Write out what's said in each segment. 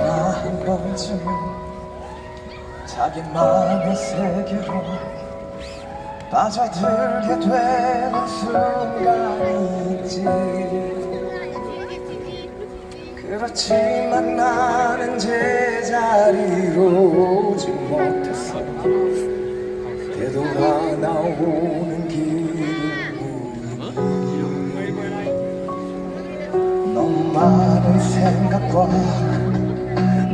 한 번쯤 자기만의 세계로 빠져들게 되는 순간이 있지. 그렇지만 나는 제자리로 오지 못했어. 되돌아 나오는 길이 너무 많은 생각과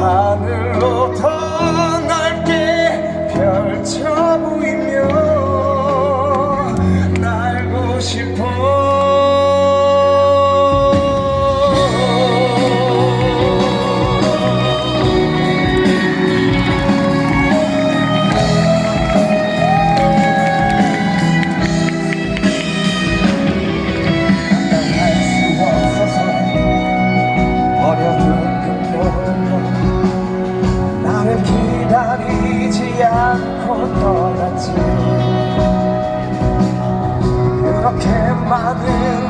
high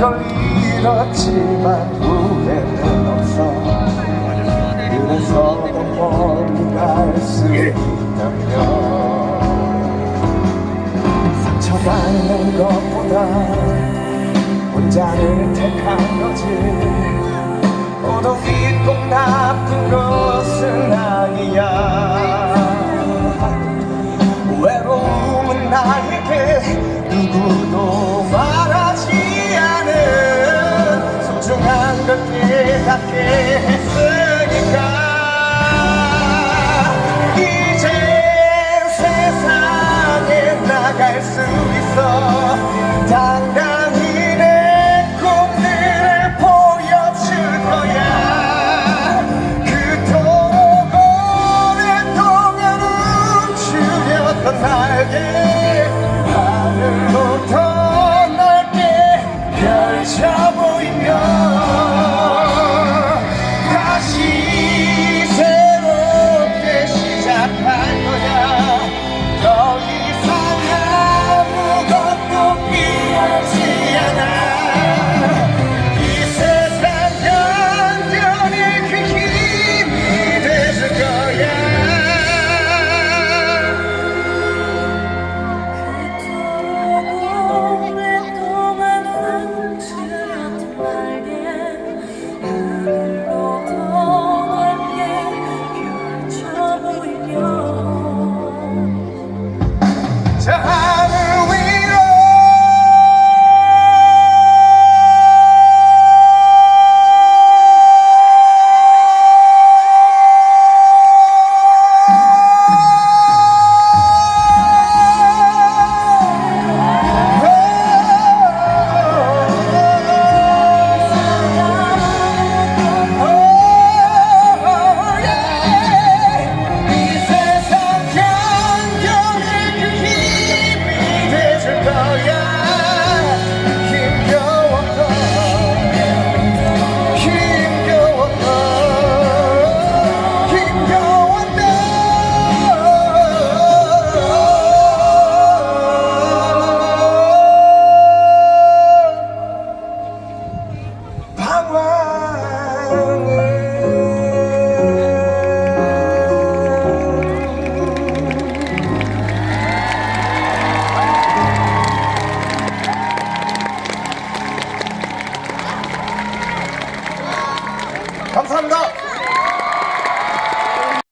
걸 잃었지만 후회는 없어. 그래서 더 멀리 갈수 있다면 상처받는 것보다 혼자를 택한 거지. 모두 이꼭 나쁜 것은 아니야. 외로움은 나에게 누구 Yes.